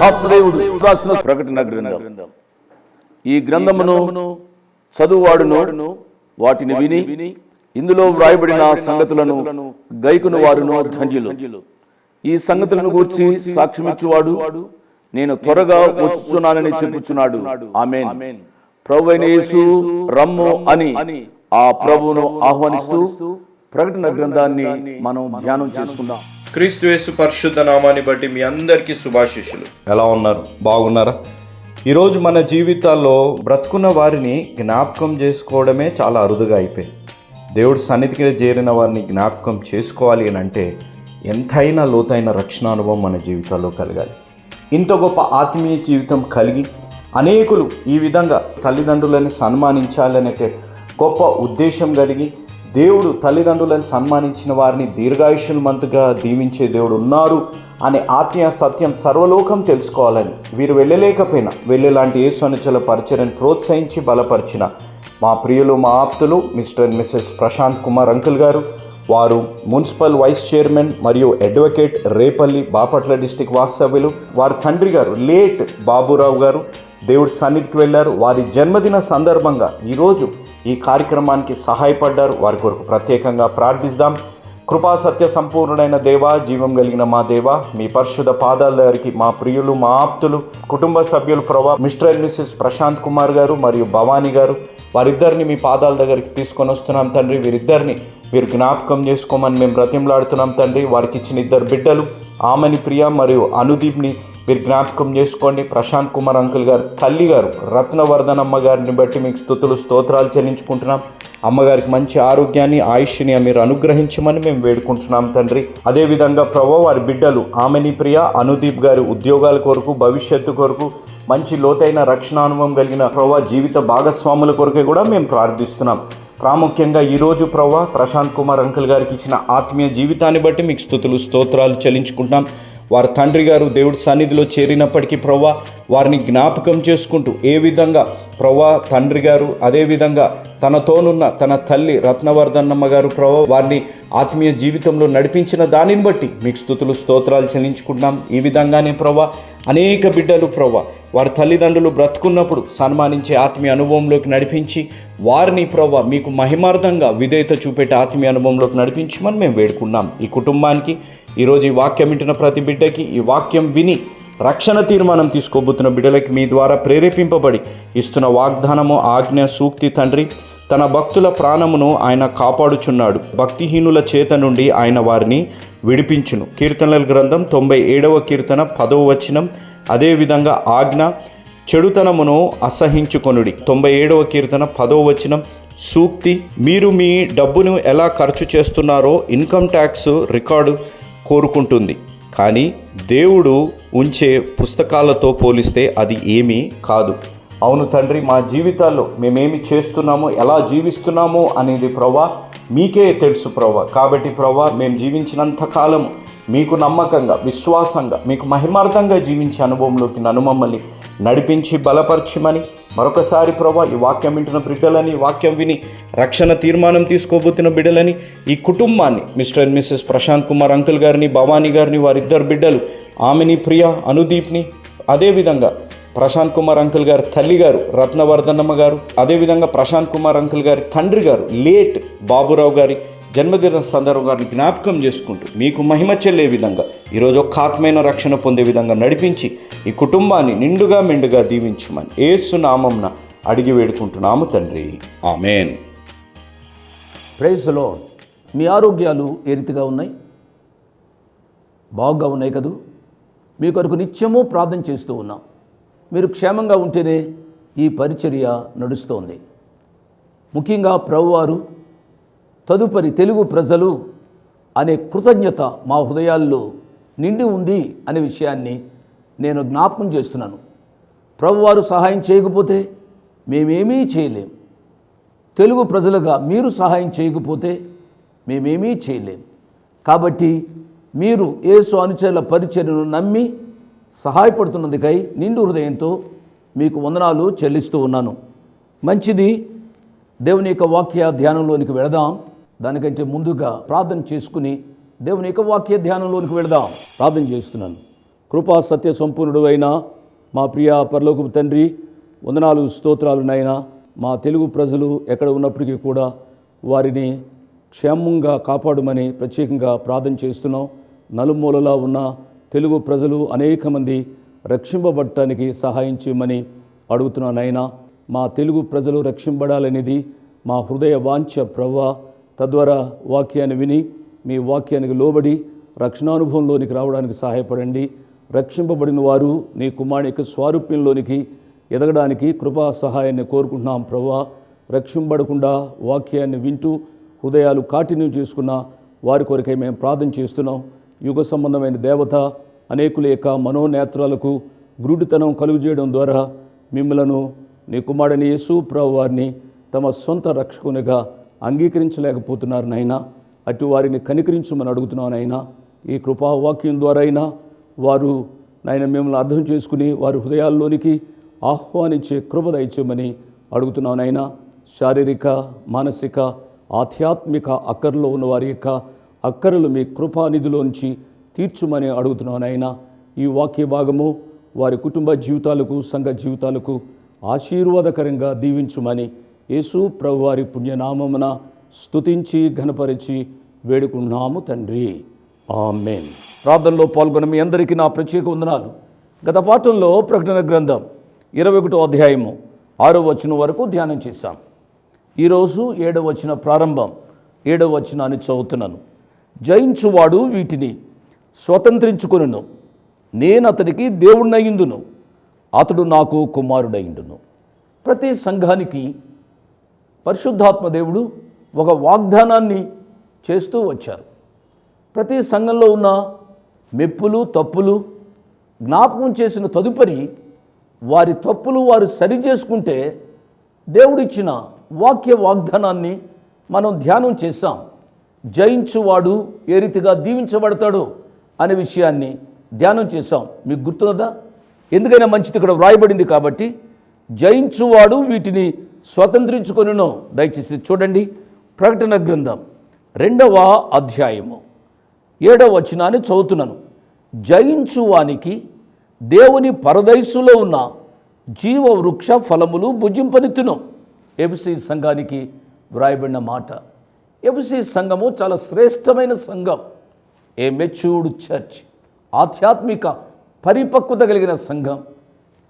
పరిశుద్ధాత్మదేవుడు రాసిన ప్రకటన గ్రంథం. ఈ గ్రంథమును చదువువాడును వాటిని విని ఇందులో వ్రాయబడిన సంగతులను గైకును వారును ధన్యులు. ఈ సంగతులను గూర్చి సాక్ష్యమిచ్చువాడు. నేను త్వరగా వచ్చుచున్నానని చెప్పుచున్నాడు. ఆమెన్. ప్రభు యేసు రమ్ము అని ఆ ప్రభువును ఆహ్వానిస్తూ ప్రకటన గ్రంథాన్ని మనం ధ్యానం చేసుకుందాం. క్రీస్తు యేసు పరిశుద్ధ నామాన్ని బట్టి మీ అందరికీ శుభాశిష్యులు ఎలా ఉన్నారు? బాగున్నారా? ఈరోజు మన జీవితాల్లో బ్రతుకున్న వారిని జ్ఞాపకం చేసుకోవడమే చాలా అరుదుగా అయిపోయింది. దేవుడు సన్నిధికి చేరిన వారిని జ్ఞాపకం చేసుకోవాలి అని అంటే ఎంతైనా లోతైన రక్షణ అనుభవం మన జీవితాల్లో కలగాలి. ఇంత గొప్ప ఆత్మీయ జీవితం కలిగి అనేకులు ఈ విధంగా తల్లిదండ్రులని సన్మానించాలనే గొప్ప ఉద్దేశం కలిగి దేవుడు తల్లిదండ్రులను సన్మానించిన వారిని దీర్ఘాయుష్యమంతుగా దీవించే దేవుడు ఉన్నారు అనే ఆత్మీయ సత్యం సర్వలోకం తెలుసుకోవాలని వీరు వెళ్ళలేకపోయినా వెళ్ళేలాంటి ఏ అనుచల పరిచయను ప్రోత్సహించి బలపరిచిన మా ప్రియులు మా ఆప్తులు Mr and Mrs Prashant Kumar uncle గారు వారు మున్సిపల్ వైస్ చైర్మన్ మరియు అడ్వకేట్ రేపల్లి బాపట్ల డిస్టిక్ వాస్తవ్యులు వారి తండ్రి గారు లేట్ బాబురావు గారు దేవుడి సన్నిధికి వెళ్ళారు. వారి జన్మదిన సందర్భంగా ఈరోజు ఈ కార్యక్రమానికి సహాయపడ్డారు. వారి కొరకు ప్రత్యేకంగా ప్రార్థిస్తాం కృపా సత్య సంపూర్ణుడైన దేవా జీవం కలిగిన మా దేవ మీ పరిశుద్ధ పాదాల దగ్గరికి మా ప్రియులు మా ఆప్తులు కుటుంబ సభ్యులు ప్రభా Mr and Mrs Prashant Kumar గారు మరియు భవానీ గారు వారిద్దరిని మీ పాదాల దగ్గరికి తీసుకొని వస్తున్నాం తండ్రి. వీరిద్దరిని మీరు జ్ఞాపకం చేసుకోమని మేము బ్రతిమలాడుతున్నాం తండ్రి. వారికి ఇచ్చిన ఇద్దరు బిడ్డలు ఆమెని ప్రియ మరియు అనుదీప్ని మీరు జ్ఞాపకం చేసుకోండి. ప్రశాంత్ కుమార్ అంకుల్ గారు తల్లి గారు రత్నవర్ధన్ అమ్మగారిని బట్టి మీకు స్థుతులు స్తోత్రాలు చెల్లించుకుంటున్నాం. అమ్మగారికి మంచి ఆరోగ్యాన్ని ఆయుష్ని మీరు అనుగ్రహించమని మేము వేడుకుంటున్నాం తండ్రి. అదేవిధంగా ప్రభు వారి బిడ్డలు ఆమెని ప్రియ అనుదీప్ గారి ఉద్యోగాల కొరకు భవిష్యత్తు కొరకు మంచి లోతైన రక్షణ అనుభవం కలిగిన ప్రభా జీవిత భాగస్వాముల కొరకే కూడా మేము ప్రార్థిస్తున్నాం. ప్రాముఖ్యంగా ఈరోజు ప్రభా ప్రశాంత్ కుమార్ అంకుల్ గారికి ఇచ్చిన ఆత్మీయ జీవితాన్ని బట్టి మీకు స్థుతులు స్తోత్రాలు చెల్లించుకుంటున్నాం. వారి తండ్రి గారు దేవుడి సన్నిధిలో చేరినప్పటికీ ప్రవ్వా వారిని జ్ఞాపకం చేసుకుంటూ ఏ విధంగా ప్రవ్వా తండ్రి గారు అదేవిధంగా తనతోనున్న తన తల్లి రత్నవర్ధన్నమ్మ గారు ప్రవ్వ వారిని ఆత్మీయ జీవితంలో నడిపించిన దానిని బట్టి మీకు స్థుతులు స్తోత్రాలు చెల్లించుకుంటున్నాం. ఈ విధంగానే ప్రవ్వా అనేక బిడ్డలు ప్రవ్వా వారి తల్లిదండ్రులు బ్రతుకున్నప్పుడు సన్మానించే ఆత్మీయ అనుభవంలోకి నడిపించి వారిని ప్రవ్వా మీకు మహిమార్థంగా విధేయత చూపెట్టే ఆత్మీయ అనుభవంలోకి నడిపించమని మేము వేడుకున్నాం ఈ కుటుంబానికి ఈరోజు ఈ వాక్యం వింటున్న ప్రతి బిడ్డకి ఈ వాక్యం విని రక్షణ తీర్మానం తీసుకోబోతున్న బిడ్డలకి మీ ద్వారా ప్రేరేపింపబడి ఇస్తున్న వాగ్దానము ఆజ్ఞ సూక్తి తండ్రి తన భక్తుల ప్రాణమును ఆయన కాపాడుచున్నాడు. భక్తిహీనుల చేత నుండి ఆయన వారిని విడిపించును. కీర్తనల గ్రంథం తొంభై ఏడవ కీర్తన పదవ వచనం. అదేవిధంగా ఆజ్ఞ చెడుతనమును అసహించుకొనుడి. తొంభై ఏడవ కీర్తన పదవ వచనం. సూక్తి మీరు మీ డబ్బును ఎలా ఖర్చు చేస్తున్నారో ఇన్కమ్ ట్యాక్స్ రికార్డు కోరుకుంటుంది. కానీ దేవుడు ఉంచే పుస్తకాలతో పోలిస్తే అది ఏమీ కాదు. అవును తండ్రి మా జీవితాల్లో మేమేమి చేస్తున్నామో ఎలా జీవిస్తున్నామో అనేది ప్రభా మీకే తెలుసు ప్రభా కాబట్టి ప్రభా మేము జీవించినంత కాలం మీకు నమ్మకంగా విశ్వాసంగా మీకు మహిమార్థంగా జీవించే అనుభవంలోకి నన్ను మమ్మల్ని నడిపించి బలపరచమని మరొకసారి ప్రభా ఈ వాక్యం వింటున్న బిడ్డలని వాక్యం విని రక్షణ తీర్మానం తీసుకోబోతున్న బిడ్డలని ఈ కుటుంబాన్ని Mr and Mrs Prashant Kumar uncle గారిని భవానీ గారిని వారిద్దరు బిడ్డలు ఆమెని ప్రియ అనుదీప్ని అదేవిధంగా ప్రశాంత్ కుమార్ అంకుల్ గారు తల్లి గారు రత్నవర్ధనమ్మ గారు అదేవిధంగా ప్రశాంత్ కుమార్ అంకుల్ గారి తండ్రి గారు లేట్ బాబురావు గారి జన్మదిన సందర్భంగా జ్ఞాపకం చేసుకుంటూ మీకు మహిమ చెల్లే విధంగా ఈరోజు ఒక ఆత్మైన రక్షణ పొందే విధంగా నడిపించి ఈ కుటుంబాన్ని నిండుగా మెండుగా దీవించమని ఏసు నామంన అడిగి వేడుకుంటున్నాము తండ్రి. ఆమెన్. ప్రేసులో మీ ఆరోగ్యాలు ఏ రీతిగా ఉన్నాయి? బాగుగా ఉన్నాయి కదూ? మీ కొరకు నిత్యము ప్రార్థన చేస్తూ ఉన్నాం. మీరు క్షేమంగా ఉంటేనే ఈ పరిచర్య నడుస్తోంది. ముఖ్యంగా ప్రభువారు తదుపరి తెలుగు ప్రజలు అనే కృతజ్ఞత మా హృదయాల్లో నిండి ఉంది అనే విషయాన్ని నేను జ్ఞాపకం చేస్తున్నాను. ప్రభువారు సహాయం చేయకపోతే మేమేమీ చేయలేం. తెలుగు ప్రజలుగా మీరు సహాయం చేయకపోతే మేమేమీ చేయలేం. కాబట్టి మీరు ఏసు అనుచరుల పరిచర్యను నమ్మి సహాయపడుతున్నందుకై నిండు హృదయంతో మీకు వందనాలు చెల్లిస్తూ ఉన్నాను. మంచిది దేవుని యొక్క వాక్య ధ్యానంలోనికి వెళదాం. దానికంటే ముందుగా ప్రార్థన చేసుకుని దేవుని యొక్క వాక్య ధ్యానంలోనికి వెళదాం. ప్రార్థన చేస్తున్నాను. కృపా సత్య సంపూర్ణుడు అయిన మా ప్రియ పరలోకపు తండ్రి వందనాలు స్తోత్రాలు నైనా మా తెలుగు ప్రజలు ఎక్కడ ఉన్నప్పటికీ కూడా వారిని క్షేమంగా కాపాడమని ప్రత్యేకంగా ప్రార్థన చేస్తున్నాం. నలుమూలలా ఉన్న తెలుగు ప్రజలు అనేక మంది రక్షింపబడటానికి సహాయం చేయమని అడుగుతున్నానైనా నాయనా. మా తెలుగు ప్రజలు రక్షింపడాలనేది మా హృదయ వాంఛ ప్రవ్వ. తద్వారా వాక్యాన్ని విని మీ వాక్యానికి లోబడి రక్షణానుభవంలోనికి రావడానికి సహాయపడండి. రక్షింపబడిన వారు నీ కుమారుని యొక్క స్వారూప్యంలోనికి ఎదగడానికి కృపా సహాయాన్ని కోరుకుంటున్నాం ప్రవ్వా. రక్షింపబడకుండా వాక్యాన్ని వింటూ హృదయాలు కాఠిన్యం చేసుకున్న వారి కొరకై మేము ప్రార్థన చేస్తున్నాం. యుగ సంబంధమైన దేవత అనేకుల యొక్క మనోనేత్రాలకు గ్రుడితనం కలుగు చేయడం ద్వారా మిమ్మలను నీ కుమారుని యేసు ప్రభు వారిని తమ సొంత రక్షకునిగా అంగీకరించలేకపోతున్నారు నాయనా. అటు వారిని కనికరించమని అడుగుతున్నాను నాయన. ఈ కృపావాక్యం ద్వారా అయినా వారు నాయన మిమ్మల్ని అర్థం చేసుకుని వారి హృదయాల్లోనికి ఆహ్వానించే కృప దయచేయమని అడుగుతున్నాను నాయనా. శారీరక మానసిక ఆధ్యాత్మిక అక్కర్లో ఉన్న వారి యొక్క అక్కరలు మీ కృపానిధిలోంచి తీర్చుమని అడుగుతున్నాను నాయన. ఈ వాక్య భాగము వారి కుటుంబ జీవితాలకు సంఘ జీవితాలకు ఆశీర్వాదకరంగా దీవించుమని యేసు ప్రభువారి పుణ్యనామమున స్తుతించి ఘనపరిచి వేడుకున్నాము తండ్రి. ఆమెన్. ప్రార్థనలో పాల్గొన్న మీ అందరికీ నా ప్రత్యేక వందనాలు. గత పాఠంలో ప్రకటన గ్రంథం ఇరవై ఒకటో అధ్యాయము ఆరో వచనం వరకు ధ్యానం చేశాం. ఈరోజు ఏడవ వచన ప్రారంభం ఏడవ వచనాన్ని చదువుతున్నాను. జయించువాడు వీటిని స్వతంత్రించుకును నేను అతనికి దేవుణ్ణయిందును అతడు నాకు కుమారుడయిండును. ప్రతి సంఘానికి పరిశుద్ధాత్మ దేవుడు ఒక వాగ్దానాన్ని చేస్తూ వచ్చారు. ప్రతి సంఘంలో ఉన్న మెప్పులు తప్పులు జ్ఞాపకం చేసిన తదుపరి వారి తప్పులు వారు సరి చేసుకుంటే దేవుడిచ్చిన వాక్య వాగ్దానాన్ని మనం ధ్యానం చేస్తాం జయించువాడు ఏ రీతిగా దీవించబడతాడు అనే విషయాన్ని ధ్యానం చేశాం. మీకు గుర్తున్నదా? ఎందుకైనా మంచిది ఇక్కడ వ్రాయబడింది కాబట్టి జయించువాడు వీటిని స్వతంత్రించుకొనినో. దయచేసి చూడండి. ప్రకటన గ్రంథం రెండవ అధ్యాయము. ఏడవ వచనాన్ని చదువుతున్నాను. జయించువానికి దేవుని పరదైసులో ఉన్న జీవ వృక్ష ఫలములు భుజింపనిత్తును. ఎఫ్సి సంఘానికి వ్రాయబడిన మాట. ఎఫ్సి సంఘము చాలా శ్రేష్టమైన సంఘం. A matured church. ఆధ్యాత్మిక పరిపక్వత కలిగిన సంఘం.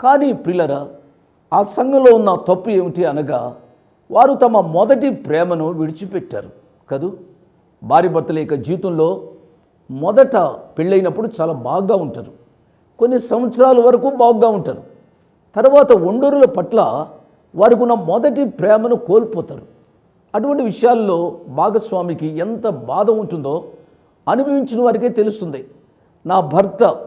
కానీ పిల్లరా ఆ సంఘంలో ఉన్న తప్పు ఏమిటి అనగా వారు తమ మొదటి ప్రేమను విడిచిపెట్టారు కదూ? భార్య భర్తల యొక్క జీవితంలో మొదట పెళ్ళైనప్పుడు చాలా బాగా ఉంటారు. కొన్ని సంవత్సరాల వరకు బాగా ఉంటారు. తర్వాత ఒండరుల పట్ల వారికి ఉన్న మొదటి ప్రేమను కోల్పోతారు. అటువంటి విషయాల్లో భాగస్వామికి ఎంత బాధ ఉంటుందో అనుభవించిన వారికే తెలుస్తుంది. నా భర్త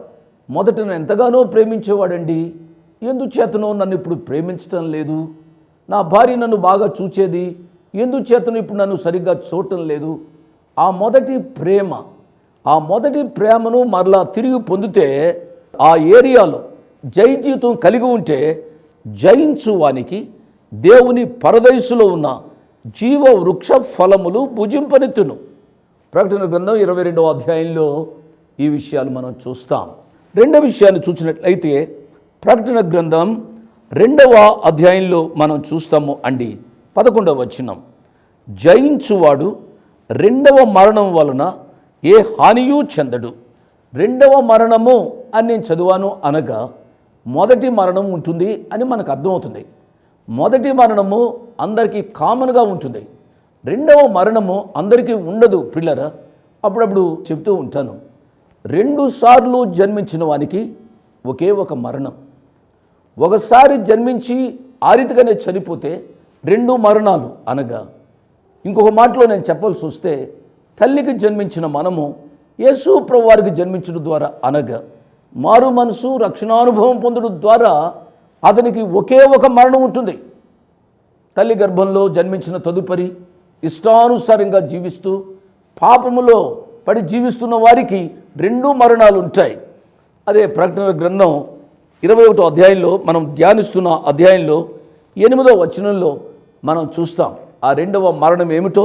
మొదట ఎంతగానో ప్రేమించేవాడండి. ఎందుచేతనో నన్ను ఇప్పుడు ప్రేమించటం లేదు? నా భార్య నన్ను బాగా చూచేది? ఎందుచేతను ఇప్పుడు నన్ను సరిగ్గా చూడటం లేదు? ఆ మొదటి ప్రేమ ఆ మొదటి ప్రేమను మరలా తిరిగి పొందితే ఆ ఏరియాలో జై జీవితం కలిగి ఉంటే జయించు వానికి దేవుని పరదయసులో ఉన్న జీవ వృక్ష ఫలములు భుజింపనెత్తును ప్రకటన గ్రంథం ఇరవై రెండవ అధ్యాయంలో ఈ విషయాలు మనం చూస్తాం. రెండవ విషయాన్ని చూసినట్లయితే ప్రకటన గ్రంథం రెండవ అధ్యాయంలో మనం చూస్తాము అండి. పదకొండవ వచనం. జయించువాడు రెండవ మరణం వలన ఏ హానియూ చెందడు. రెండవ మరణము అని నేను చదివాను అనగా మొదటి మరణం ఉంటుంది అని మనకు అర్థమవుతుంది. మొదటి మరణము అందరికీ కామన్గా ఉంటుంది. రెండవ మరణము అందరికీ ఉండదు పిల్లరా. అప్పుడప్పుడు చెప్తూ ఉంటాను. రెండు సార్లు జన్మించిన వానికి ఒకే ఒక మరణం. ఒకసారి జన్మించి ఆరితిగానే చనిపోతే రెండు మరణాలు అనగా ఇంకొక మాటలో నేను చెప్పాల్సి వస్తే తల్లికి జన్మించిన మనము యేసు ప్రభు వారికి జన్మించడం ద్వారా అనగా మారు మనసు రక్షణానుభవం పొందడం ద్వారా అతనికి ఒకే ఒక మరణం ఉంటుంది. తల్లి గర్భంలో జన్మించిన తదుపరి ఇష్టానుసారంగా జీవిస్తూ పాపములో పడి జీవిస్తున్న వారికి రెండు మరణాలు ఉంటాయి. అదే ప్రకటన గ్రంథం ఇరవై ఒకటో అధ్యాయంలో మనం ధ్యానిస్తున్న అధ్యాయంలో ఎనిమిదో వచనంలో మనం చూస్తాం. ఆ రెండవ మరణం ఏమిటో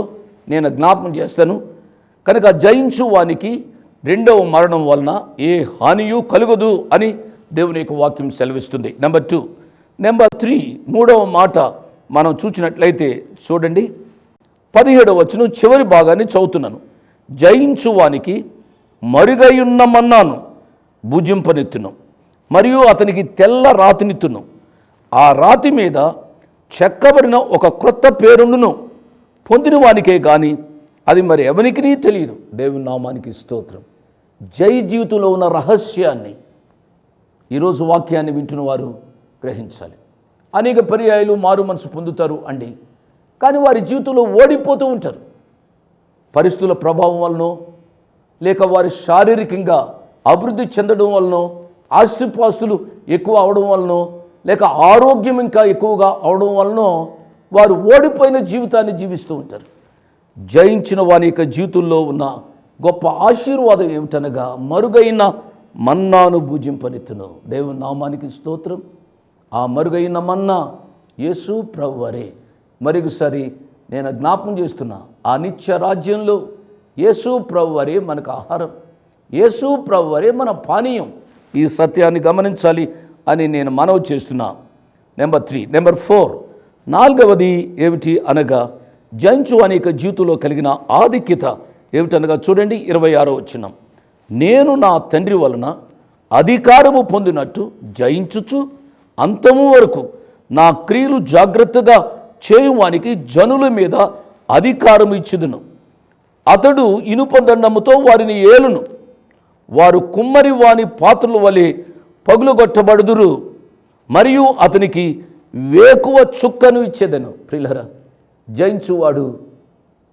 నేను జ్ఞాపకం చేస్తాను. కనుక జయించు వానికి రెండవ మరణం వలన ఏ హానియు కలుగదు అని దేవుని యొక్క వాక్యం సెలవిస్తుంది. నెంబర్ టూ నెంబర్ త్రీ మూడవ మాట మనం చూసినట్లయితే చూడండి. పదిహేడవ వచనం చివరి భాగాన్ని చదువుతున్నాను. జయించువానికి మరుగయున్న మన్నాను భుజింపనెత్తును. మరియు అతనికి తెల్ల రాతినిత్తును ఆ రాతి మీద చెక్కబడిన ఒక క్రొత్త పేరును పొందిన వానికే కానీ అది మరి ఎవరికి తెలియదు. దేవుని నామానికి స్తోత్రం. జై జీవితంలో ఉన్న రహస్యాన్ని ఈరోజు వాక్యాన్ని వింటున్న వారు గ్రహించాలి. అనేక పర్యాయాలు మారు మనసు పొందుతారు అండి. కానీ వారి జీవితంలో ఓడిపోతూ ఉంటారు. పరిస్థితుల ప్రభావం వలనో లేక వారి శారీరకంగా అభివృద్ధి చెందడం వలనో ఆస్తిపాస్తులు ఎక్కువ అవడం వలనో లేక ఆరోగ్యం ఇంకా ఎక్కువగా అవడం వలనో వారు ఓడిపోయిన జీవితాన్ని జీవిస్తూ ఉంటారు. జయించిన వారి యొక్క జీవితంలో ఉన్న గొప్ప ఆశీర్వాదం ఏమిటనగా మరుగైన మన్నాను భుజింపనెత్తును. దేవుని నామానికి స్తోత్రం. ఆ మరుగైన మన్నా యేసు ప్రవ్వరే మరొకసారి నేను జ్ఞాపకం చేస్తున్నా ఆ నిత్య రాజ్యంలో యేసు ప్రభువరే మనకు ఆహారం. యేసు ప్రవ్వరే మన పానీయం. ఈ సత్యాన్ని గమనించాలి అని నేను మనవి చేస్తున్నా. నెంబర్ త్రీ నెంబర్ ఫోర్ నాలుగవది ఏమిటి అనగా జంచు అనేక జీవితంలో కలిగిన ఆధిక్యత ఏమిటనగా చూడండి ఇరవై ఆరో వచ్చినాం నేను నా తండ్రి వలన అధికారము పొందినట్టు జయించుచు అంతము వరకు నా క్రియలు జాగ్రత్తగా చేయువానికి జనుల మీద అధికారం ఇచ్చిదును. అతడు ఇనుపదండముతో వారిని ఏలును. వారు కుమ్మరి వాని పాత్రల వలె పగులుగొట్టబడుదురు. మరియు అతనికి వేకువ చుక్కను ఇచ్చేదను. ప్రిలరా జయించువాడు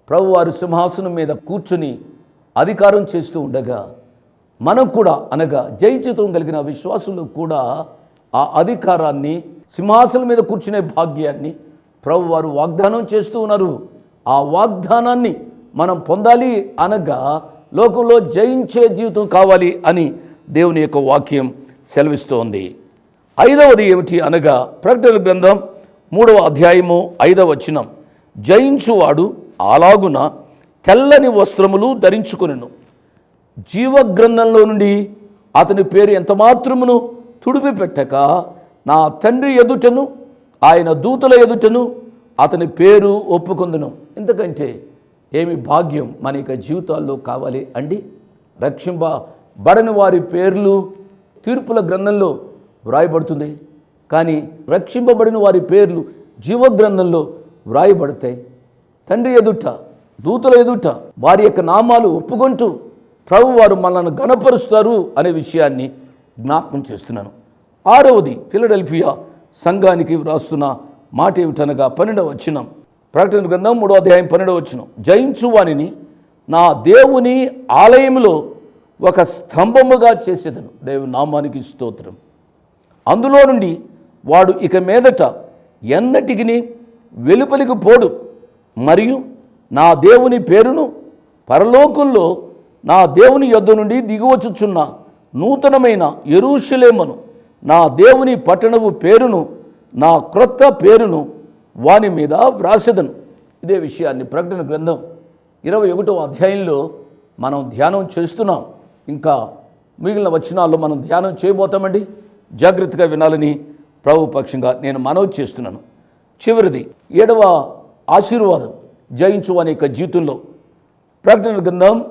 ప్రభువారు సింహాసనం మీద కూర్చుని అధికారం చేస్తూ ఉండగా మనం కూడా అనగా జయచితం కలిగిన విశ్వాసులు కూడా ఆ అధికారాన్ని సింహాసనం మీద కూర్చునే భాగ్యాన్ని ప్రభు వారు వాగ్దానం చేస్తూ ఉన్నారు. ఆ వాగ్దానాన్ని మనం పొందాలి అనగా లోకంలో జయించే జీవితం కావాలి అని దేవుని యొక్క వాక్యం సెలవిస్తోంది. ఐదవది ఏమిటి అనగా ప్రకటన గ్రంథం మూడవ అధ్యాయము ఐదవ వచనం. జయించువాడు అలాగున తెల్లని వస్త్రములు ధరించుకొనెను. జీవగ్రంథంలో నుండి అతని పేరు ఎంత మాత్రమును తుడిపి పెట్టక నా తండ్రి ఎదుటను ఆయన దూతల ఎదుటను అతని పేరు ఒప్పుకుందును. ఎందుకంటే ఏమి భాగ్యం మన యొక్క జీవితాల్లో కావాలి అండి? రక్షింపబడని వారి పేర్లు తీర్పుల గ్రంథంలో వ్రాయబడుతుంది. కానీ రక్షింపబడిన వారి పేర్లు జీవ గ్రంథంలో వ్రాయబడతాయి. తండ్రి ఎదుట దూతల ఎదుట వారి యొక్క నామాలు ఒప్పుకుంటూ ప్రభు వారు మనల్ని గణపరుస్తారు అనే విషయాన్ని జ్ఞాపకం చేస్తున్నాను. ఆరవది ఫిలడెల్ఫియా సంఘానికి వ్రాస్తున్న మాట ఏమిటనగా పన్నెండవ వచ్చినం ప్రకటన గ్రంథం మూడో అధ్యాయం పన్నెండో వచ్చిన జయించు వాణిని నా దేవుని ఆలయంలో ఒక స్తంభముగా చేసేదను. దేవుని నామానికి స్తోత్రం. అందులో నుండి వాడు ఇక మీదట ఎన్నటికి వెలుపలికి పోడు. మరియు నా దేవుని పేరును పరలోకంలో నా దేవుని యొద్ద నుండి దిగువచుచున్న నూతనమైన ఎరుషులేమను నా దేవుని పట్టణము పేరును నా క్రొత్త పేరును వాని మీద వ్రాసెదను. ఇదే విషయాన్ని ప్రకటన గ్రంథం ఇరవై ఒకటో అధ్యాయంలో మనం ధ్యానం చేస్తున్నాం. ఇంకా మిగిలిన వచనాల్లో మనం ధ్యానం చేయబోతామండి. జాగ్రత్తగా వినాలని ప్రభుపక్షంగా నేను మనవి చేస్తున్నాను. చివరిది ఏడవ ఆశీర్వాదం జయించు అనే యొక్క జీవితంలో. ప్రకటన గ్రంథం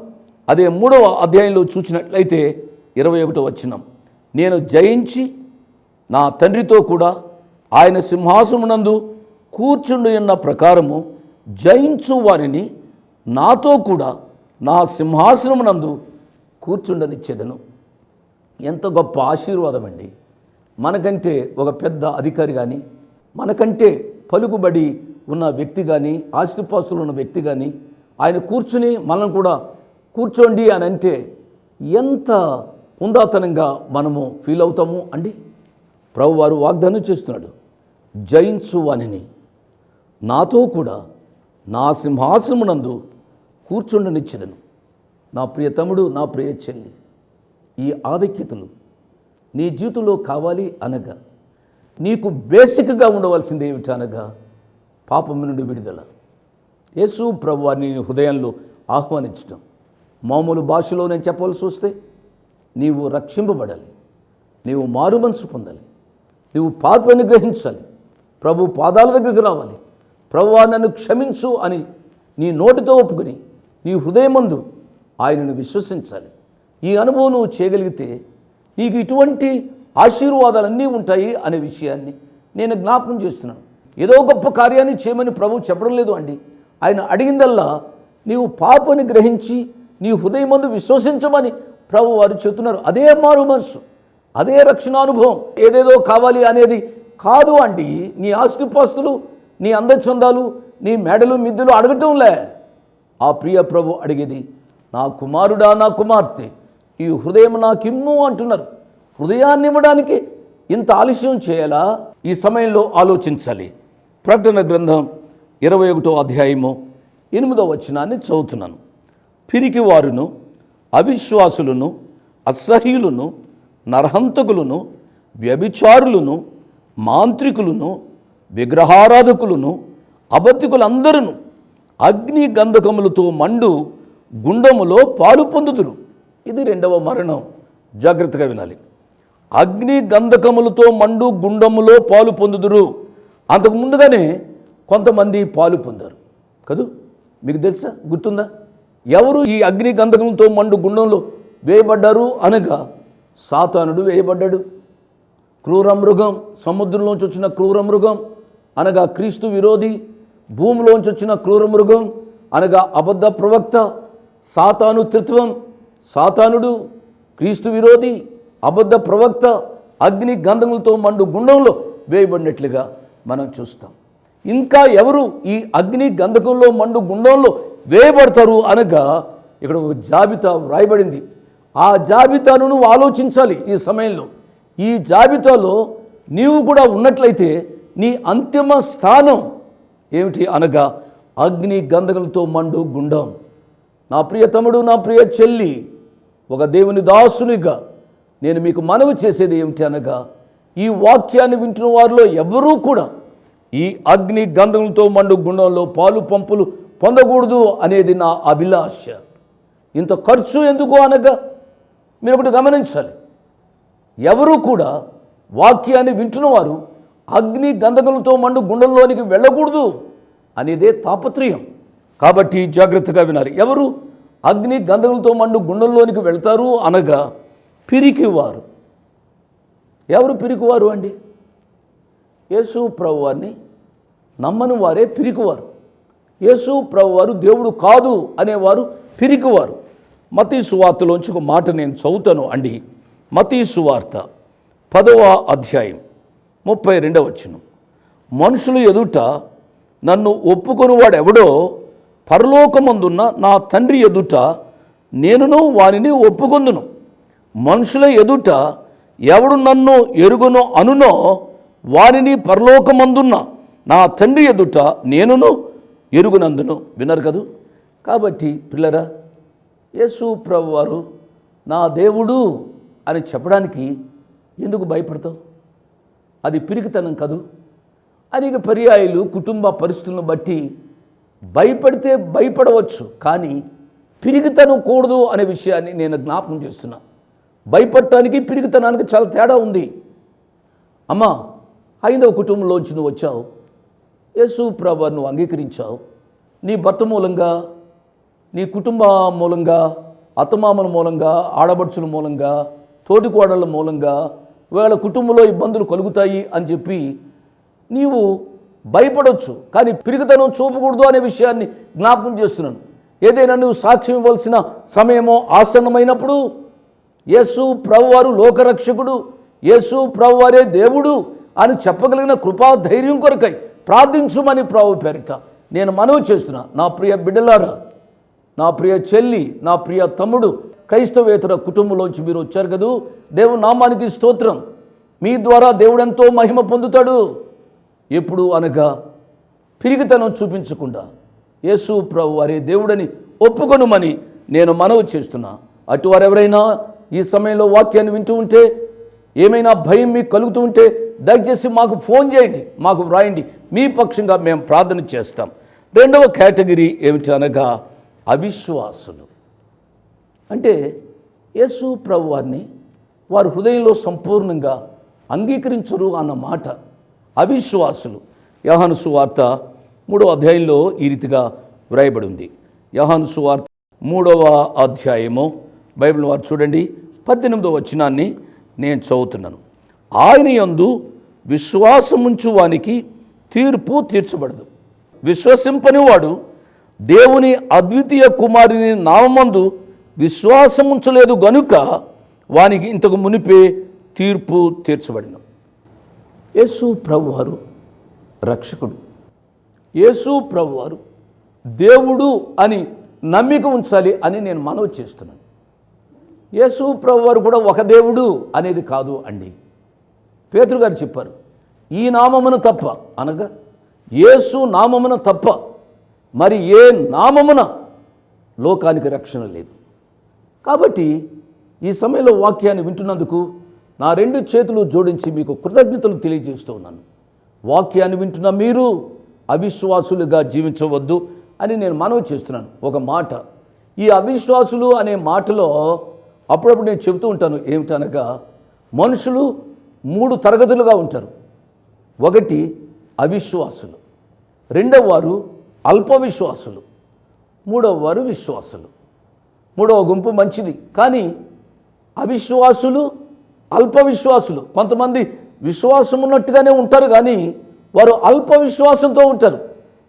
అదే మూడవ అధ్యాయంలో చూసినట్లయితే ఇరవై ఒకటో వచ్చినాం నేను జయించి నా తండ్రితో కూడా ఆయన సింహాసమునందు కూర్చుండి ఉన్న ప్రకారము జయించు వారిని నాతో కూడా నా సింహాసనమునందు కూర్చుండనిచ్చేదను. ఎంత గొప్ప ఆశీర్వాదం అండి మనకంటే ఒక పెద్ద అధికారి కానీ మనకంటే పలుకుబడి ఉన్న వ్యక్తి కానీ ఆస్తిపాస్తులు ఉన్న వ్యక్తి కానీ ఆయన కూర్చుని మనం కూడా కూర్చోండి అని అంటే ఎంత ఉందాతనంగా మనము ఫీల్ అవుతాము అండి? ప్రభు వారు వాగ్దానం చేస్తున్నాడు జయించు వానిని. నాతో కూడా నా సింహాసనమునందు కూర్చుండనిచ్చదను. నా ప్రియ తమ్ముడు నా ప్రియ చెల్లి ఈ ఆధిక్యతలు నీ జీవితంలో కావాలి అనగా నీకు బేసిక్గా ఉండవలసింది ఏమిటి అనగా పాపం నుండి విడుదల. యేసు ప్రభు వారిని హృదయంలో ఆహ్వానించడం మామూలు భాషలో నేను చెప్పవలసి వస్తే నీవు రక్షింపబడాలి నీవు మారు మనసు పొందాలి నీవు పాపని గ్రహించాలి ప్రభు పాదాల దగ్గరికి రావాలి ప్రభువా నన్ను క్షమించు అని నీ నోటితో ఒప్పుకుని నీ హృదయమందు ఆయనను విశ్వసించాలి. ఈ అనుభవం నువ్వు చేయగలిగితే నీకు ఇటువంటి ఆశీర్వాదాలన్నీ ఉంటాయి అనే విషయాన్ని నేను జ్ఞాపకం చేస్తున్నాను. ఏదో గొప్ప కార్యాన్ని చేయమని ప్రభు చెప్పడం లేదు అండి. ఆయన అడిగిందల్లా నీవు పాపని గ్రహించి నీ హృదయమందు విశ్వసించమని ప్రభు వారు చెప్తున్నారు అదే మారు మనసు అదే రక్షణ అనుభవం ఏదేదో కావాలి అనేది కాదు అండి. నీ ఆస్తిపాస్తులు నీ అందచందాలు నీ మెడలు మిద్దులు అడగటంలే ఆ ప్రియ ప్రభు అడిగేది నా కుమారుడా నా కుమార్తె ఈ హృదయం నాకిమ్ము అంటున్నారు. హృదయాన్ని ఇవ్వడానికి ఇంత ఆలస్యం చేయాలా? ఈ సమయంలో ఆలోచించాలి. ప్రకటన గ్రంథం ఇరవై ఒకటో అధ్యాయము ఎనిమిదో వచనాన్ని చదువుతున్నాను. పిరికి వారును అవిశ్వాసులను అసహ్యులను నరహంతకులను వ్యభిచారులను మాంత్రికులను విగ్రహారాధకులను అబద్ధికులందరూ అగ్ని గంధకములతో మండు గుండములో పాలు పొందుతురు ఇది రెండవ మరణం. జాగ్రత్తగా వినాలి. అగ్ని గంధకములతో మండు గుండములో పాలు పొందుదురు. అంతకు ముందుగానే కొంతమంది పాలు పొందారు. కదూ? మీకు తెలుసా? గుర్తుందా? ఎవరు ఈ అగ్ని గంధకములతో మండు గుండంలో వేయబడ్డారు అనగా సాతానుడు వేయబడ్డాడు. క్రూర మృగం సముద్రంలోంచి వచ్చిన క్రూర మృగం అనగా క్రీస్తు విరోధి భూమిలోంచి వచ్చిన క్రూర మృగం అనగా అబద్ధ ప్రవక్త సాతాను త్రిత్వం సాతానుడు క్రీస్తు విరోధి అబద్ధ ప్రవక్త అగ్ని గంధములతో మండు గుండంలో వేయబడినట్లుగా మనం చూస్తాం. ఇంకా ఎవరు ఈ అగ్ని గంధకంలో మండు గుండంలో వేయబడతారు అనగా ఇక్కడ ఒక జాబితా వ్రాయబడింది. ఆ జాబితాను నువ్వు ఆలోచించాలి ఈ సమయంలో. ఈ జాబితాలో నీవు కూడా ఉన్నట్లయితే నీ అంతిమ స్థానం ఏమిటి అనగా అగ్ని గంధకంతో మండు గుండం. నా ప్రియ తమ్ముడు నా ప్రియ చెల్లి ఒక దేవుని దాసునిగా నేను మీకు మనవి చేసేది ఏమిటి అనగా ఈ వాక్యాన్ని వింటున్న వారిలో ఎవరూ కూడా ఈ అగ్ని గంధములతో మండు గుండంలో పాలు పంపులు పొందకూడదు అనేది నా అభిలాష. ఇంత ఖర్చు ఎందుకు అనగా? మీరు ఒకటి గమనించాలి. ఎవరు కూడా వాక్యాన్ని వింటున్నవారు అగ్ని గంధకులతో మండు గుండెల్లోనికి వెళ్ళకూడదు అనేదే తాపత్రయం. కాబట్టి జాగ్రత్తగా వినాలి. ఎవరు? అగ్ని గంధకులతో మండు గుండెల్లోనికి వెళ్తారు అనగా పిరికివారు. ఎవరు పిరికివారు అండి? యేసు ప్రభువారిని నమ్మని వారే పిరికివారు. యేసు ప్రభువారు దేవుడు కాదు అనేవారు పిరికివారు. మతీ సువార్తలోంచి ఒక మాట నేను చదువుతాను అండి. మతీ సువార్త పదవ అధ్యాయం. ముప్పై రెండవ వచ్చిన మనుషులు ఎదుట నన్ను ఒప్పుకొనివాడు ఎవడో పరలోకమందున్న నా తండ్రి ఎదుట నేనును వానిని ఒప్పుకొందును. మనుషుల ఎదుట ఎవడు నన్ను ఎరుగునో అనునో వానిని పరలోకమందున్న నా తండ్రి ఎదుట నేనును ఎరుగునందును. విన్నారు కదూ? కాబట్టి పిల్లరా యేసు ప్రభు వారు నా దేవుడు అని చెప్పడానికి ఎందుకు భయపడతావు? అది పిరికితనం కదూ? అనేక పర్యాయాలు కుటుంబ పరిస్థితులను బట్టి భయపడితే భయపడవచ్చు కానీ పిరిగితనం కూడదు అనే విషయాన్ని నేను జ్ఞాపకం చేస్తున్నా. భయపడటానికి పిరిగితనానికి చాలా తేడా ఉంది. అమ్మా ఐదవ కుటుంబంలోంచి నువ్వు వచ్చావు. యేసు ప్రభా నువ్వు అంగీకరించావు. నీ భర్త మూలంగా నీ కుటుంబ మూలంగా అత్తమామల మూలంగా ఆడబడుచుల మూలంగా తోటికోడళ్ళ మూలంగా వీళ్ళ కుటుంబంలో ఇబ్బందులు కలుగుతాయి అని చెప్పి నీవు భయపడవచ్చు కానీ పిరిగితనం చూపకూడదు అనే విషయాన్ని జ్ఞాపకం చేస్తున్నాను. ఏదైనా నువ్వు సాక్ష్యం ఇవ్వాల్సిన సమయమో ఆసన్నమైనప్పుడు యేసు ప్రభువారు లోకరక్షకుడు యేసు ప్రభువారే దేవుడు అని చెప్పగలిగిన కృపా ధైర్యం కొరకై ప్రార్థించుమని ప్రభు పేరిట నేను మనవి చేస్తున్నా. నా ప్రియ బిడ్డలారా నా ప్రియ చెల్లి నా ప్రియ తమ్ముడు క్రైస్తవేతర కుటుంబంలోంచి మీరు వచ్చారు కదూ? దేవుని నామానికి స్తోత్రం. మీ ద్వారా దేవుడు ఎంతో మహిమ పొందుతాడు. ఎప్పుడు అనగా పిరిగితనం చూపించకుండా యేసు ప్రభు వారే దేవుడని ఒప్పుకొనుమని నేను మనవి చేస్తున్నా. అటువారెవరైనా ఎవరైనా ఈ సమయంలో వాక్యాన్ని వింటూ ఉంటే ఏమైనా భయం మీకు కలుగుతూ ఉంటే దయచేసి మాకు ఫోన్ చేయండి మాకు వ్రాయండి. మీ పక్షంగా మేము ప్రార్థన చేస్తాం. రెండవ కేటగిరీ ఏమిటి అనగా అవిశ్వాసులు. అంటే యేసు ప్రభు వారిని వారి హృదయంలో సంపూర్ణంగా అంగీకరించరు అన్న మాట అవిశ్వాసులు. యహాను సువార్త మూడవ అధ్యాయంలో ఈ రీతిగా వ్రాయబడి ఉంది యహాను సువార్త మూడవ అధ్యాయము బైబిల్ వారు చూడండి పద్దెనిమిదవ వచనాన్ని నేను చదువుతున్నాను. ఆయన యందు విశ్వాసముంచు వానికి తీర్పు తీర్చబడదు. విశ్వసింపని వాడు దేవుని అద్వితీయ కుమారుని నామందు విశ్వాసముంచలేదు గనుక వానికి ఇంతకు మునిపే తీర్పు తీర్చబడిన. యేసు ప్రభువారు రక్షకుడు. యేసు ప్రభువారు దేవుడు అని నమ్మిక ఉంచాలి అని నేను మనవి చేస్తున్నాను. యేసు ప్రభువారు కూడా ఒక దేవుడు అనేది కాదు అండి. పేతురు గారు చెప్పారు ఈ నామమున తప్ప అనగా యేసు నామమున తప్ప మరి ఏ నామమున లోకానికి రక్షణ లేదు. కాబట్టి ఈ సమయంలో వాక్యాన్ని వింటున్నందుకు నా రెండు చేతులు జోడించి మీకు కృతజ్ఞతలు తెలియజేస్తూ ఉన్నాను. వాక్యాన్ని వింటున్న మీరు అవిశ్వాసులుగా జీవించవద్దు అని నేను మనవి చేస్తున్నాను. ఒక మాట. ఈ అవిశ్వాసులు అనే మాటలో అప్పుడప్పుడు నేను చెబుతూ ఉంటాను ఏమిటనగా మనుషులు మూడు తరగతులుగా ఉంటారు. ఒకటి అవిశ్వాసులు. రెండవ వారు అల్పవిశ్వాసులు మూడవ వారు విశ్వాసులు. మూడవ గుంపు మంచిది. కానీ అవిశ్వాసులు అల్ప విశ్వాసులు కొంతమంది విశ్వాసం ఉన్నట్టుగానే ఉంటారు కానీ వారు అల్ప విశ్వాసంతో ఉంటారు.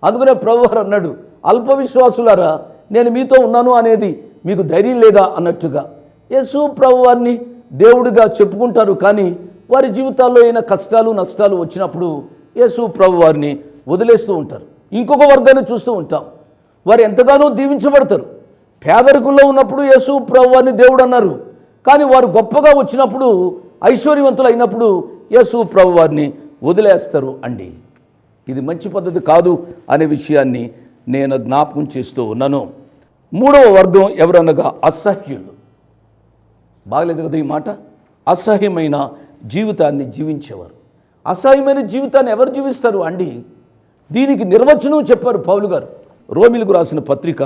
అందుకనే ప్రభువారు అన్నాడు అల్ప విశ్వాసులారా నేను మీతో ఉన్నాను అనేది మీకు ధైర్యం లేదా? అన్నట్టుగా. యేసు ప్రభువారిని దేవుడిగా చెప్పుకుంటారు కానీ వారి జీవితాల్లో అయిన కష్టాలు నష్టాలు వచ్చినప్పుడు యేసు ప్రభువారిని వదిలేస్తూ ఉంటారు. ఇంకొక వర్గాన్ని చూస్తూ ఉంటాం. వారు ఎంతగానో దీవించబడతారు. పేదరికుల్లో ఉన్నప్పుడు యేసు ప్రభువారిని దేవుడు అన్నారు. కానీ వారు గొప్పగా వచ్చినప్పుడు ఐశ్వర్యవంతులు అయినప్పుడు యేసు ప్రభువారిని వదిలేస్తారు అండి. ఇది మంచి పద్ధతి కాదు అనే విషయాన్ని నేను జ్ఞాపకం చేస్తూ ఉన్నాను. మూడవ వర్గం ఎవరనగా అసహ్యులు. బాగలేదు కదా ఈ మాట? అసహ్యమైన జీవితాన్ని జీవించేవారు. అసహ్యమైన జీవితాన్ని ఎవరు జీవిస్తారు అండి? దీనికి నిర్వచనం చెప్పారు పౌలు గారు. రోమిలకు రాసిన పత్రిక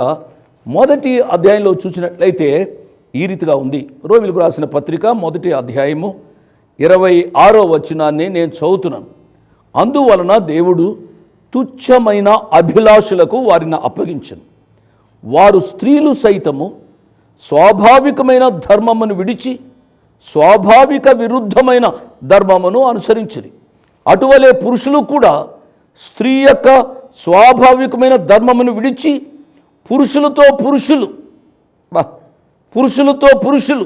మొదటి అధ్యాయంలో చూసినట్లయితే ఈ రీతిగా ఉంది. రోమిలకు రాసిన పత్రిక మొదటి అధ్యాయము ఇరవై ఆరో వచనాన్ని నేను చదువుతున్నాను. అందువలన దేవుడు తుచ్చమైన అభిలాషులకు వారిని అప్పగించను. వారు స్త్రీలు సైతము స్వాభావికమైన ధర్మమును విడిచి స్వాభావిక విరుద్ధమైన ధర్మమును అనుసరించిరి. అటువలే పురుషులు కూడా స్త్రీ యొక్క స్వాభావికమైన ధర్మమును విడిచి పురుషులతో పురుషులు. బా, పురుషులతో పురుషులు.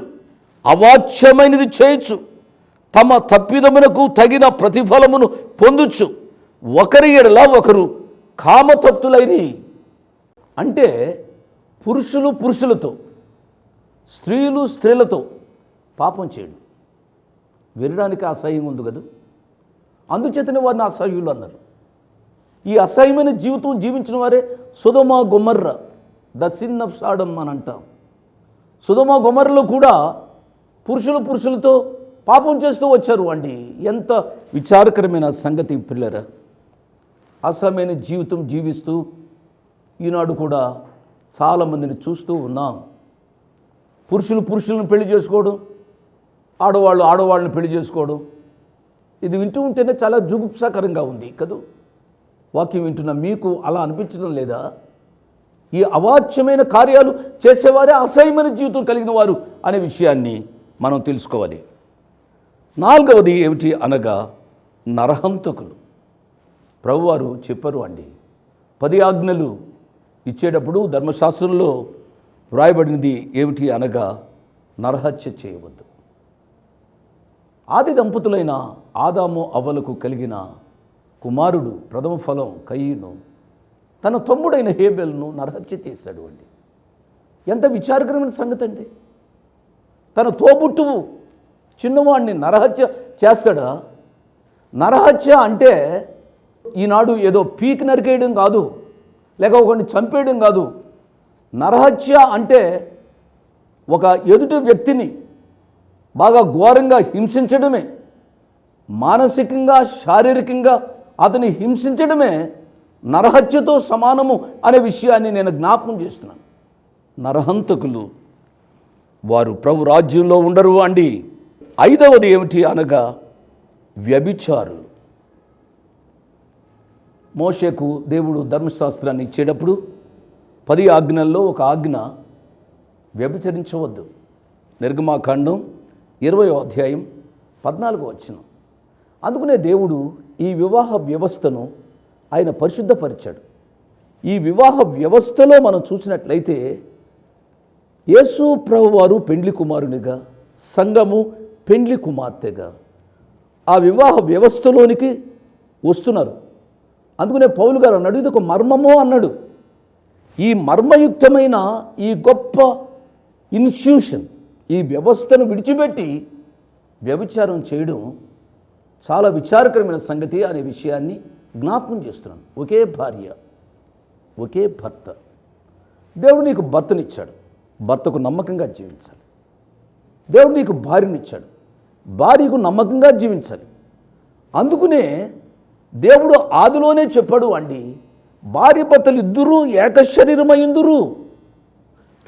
అవాచ్యమైనది చేయొచ్చు. తమ తప్పిదమునకు తగిన ప్రతిఫలమును పొందుచు ఒకరి ఎడలా ఒకరు కామతప్తులైరి అంటే పురుషులు పురుషులతో స్త్రీలు స్త్రీలతో పాపం చేయడు. వినడానికి అసహ్యం ఉంది కదా. అందుచేతనే వారిని అసహ్యులు అన్నారు. ఈ అసహ్యమైన జీవితం జీవించిన వారే Sodom Gomorrah the sin of Sodom అని అంటాం. సుధమ గుమరులు కూడా పురుషులు పురుషులతో పాపం చేస్తూ వచ్చారు అండి. ఎంత విచారకరమైన సంగతి పిల్లరా. అసహ్యమైన జీవితం జీవిస్తూ ఈనాడు కూడా చాలామందిని చూస్తూ ఉన్నాం. పురుషులు పురుషులను పెళ్ళి చేసుకోవడం ఆడవాళ్ళు ఆడవాళ్ళని పెళ్ళి చేసుకోవడం ఇది వింటూ ఉంటేనే చాలా జుగుప్సాకరంగా ఉంది కదూ. వాక్యం వింటున్న మీకు అలా అనిపించడం లేదా? ఈ అవాచ్యమైన కార్యాలు చేసేవారే అసహ్యమైన జీవితం కలిగిన వారు అనే విషయాన్ని మనం తెలుసుకోవాలి. నాలుగవది ఏమిటి అనగా నరహంతకులు. ప్రభువారు చెప్పరు అండి పది ఆజ్ఞలు ఇచ్చేటప్పుడు ధర్మశాస్త్రంలో వ్రాయబడినది ఏమిటి అనగా నరహత్య చేయవద్దు. ఆది దంపతులైన ఆదాము అవ్వలకు కలిగిన కుమారుడు ప్రథమ ఫలం కయ్యను తన తమ్ముడైన హేబెల్ను నరహత్య చేశాడు అండి. ఎంత విచారకరమైన సంగతి అండి తన తోబుట్టువు చిన్నవాడిని నరహత్య చేస్తాడా? నరహత్య అంటే ఈనాడు ఏదో పీక్ నరికేయడం కాదు లేక ఒకరిని చంపేయడం కాదు. నరహత్య అంటే ఒక ఎదుటి వ్యక్తిని బాగా ఘోరంగా హింసించడమే మానసికంగా శారీరకంగా అతని హింసించడమే నరహత్యతో సమానము అనే విషయాన్ని నేను జ్ఞాపకం చేస్తున్నాను. నరహంతకులు వారు ప్రభు రాజ్యంలో ఉండరు అండి. ఐదవది ఏమిటి అనగా వ్యభిచారులు. మోషకు దేవుడు ధర్మశాస్త్రాన్ని ఇచ్చేటప్పుడు పది ఆజ్ఞల్లో ఒక ఆజ్ఞ వ్యభిచరించవద్దు. నిర్గమాకాండం ఇరవై అధ్యాయం పద్నాలుగో వచ్చిన అందుకనే దేవుడు ఈ వివాహ వ్యవస్థను ఆయన పరిశుద్ధపరిచాడు. ఈ వివాహ వ్యవస్థలో మనం చూసినట్లయితే యేసు ప్రభు వారు పెండ్లి కుమారునిగా సంఘము పెండ్లి కుమార్తెగా ఆ వివాహ వ్యవస్థలోనికి వస్తున్నారు. అందుకనే పౌలు గారు అన్నాడు ఇది ఒక మర్మము అన్నాడు. ఈ మర్మయుక్తమైన ఈ గొప్ప ఇన్స్టిట్యూషన్ ఈ వ్యవస్థను విడిచిపెట్టి వ్యభిచారం చేయడం చాలా విచారకరమైన సంగతి అనే విషయాన్ని జ్ఞాపకం చేస్తున్నాను. ఒకే భార్య ఒకే భర్త. దేవుడు నీకు భర్తనిచ్చాడు. భర్తకు నమ్మకంగా జీవించాలి. దేవుడు నీకు భార్యనిచ్చాడు. భార్యకు నమ్మకంగా జీవించాలి. అందుకునే దేవుడు ఆదిలోనే చెప్పాడు అండి భార్య భర్తలు ఇద్దరూ ఏక శరీరమైందురు.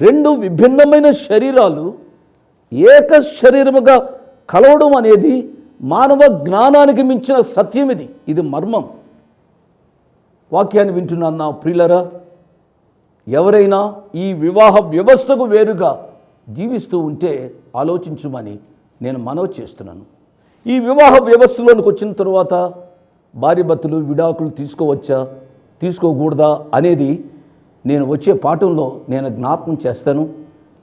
రెండు విభిన్నమైన శరీరాలు ఏక శరీరముగా కలవడం అనేది మానవ జ్ఞానానికి మించిన సత్యం ఇది ఇది మర్మం. వాక్యాన్ని వింటున్నాను నా ప్రియులరా ఎవరైనా ఈ వివాహ వ్యవస్థకు వేరుగా జీవిస్తూ ఉంటే ఆలోచించమని నేను మనవి చేస్తున్నాను. ఈ వివాహ వ్యవస్థలోనికి వచ్చిన తరువాత భార్యభర్తలు విడాకులు తీసుకోవచ్చా తీసుకోకూడదా అనేది నేను వచ్చే పాఠంలో నేను జ్ఞాపకం చేస్తాను.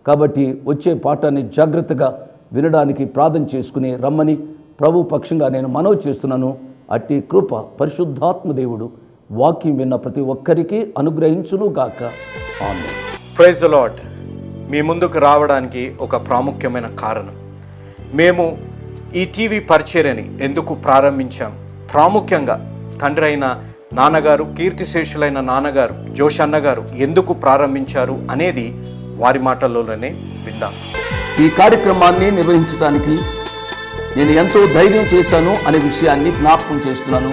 కాబట్టి వచ్చే పాఠాన్ని జాగ్రత్తగా వినడానికి ప్రార్థన చేసుకుని రమ్మని ప్రభు పక్షంగా నేను మనవి చేస్తున్నాను. అట్టి కృప పరిశుద్ధాత్మ దేవుడు వాక్యం విన్న ప్రతి ఒక్కరికి అనుగ్రహించును గాక. ఆమె ప్రైజ్ ద లాడ్ మీ ముందుకు రావడానికి ఒక ప్రాముఖ్యమైన కారణం. మేము ఈ టీవీ పరిచర్యని ఎందుకు ప్రారంభించాం? ప్రాముఖ్యంగా తండ్రి అయిన నాన్నగారు కీర్తిశేషులైన నాన్నగారు జోష్ అన్నగారు ఎందుకు ప్రారంభించారు అనేది వారి మాటల్లోనే విందాం. ఈ కార్యక్రమాన్ని నిర్వహించడానికి నేను ఎంతో ధైర్యం చేశాను అనే విషయాన్ని జ్ఞాపకం చేస్తున్నాను.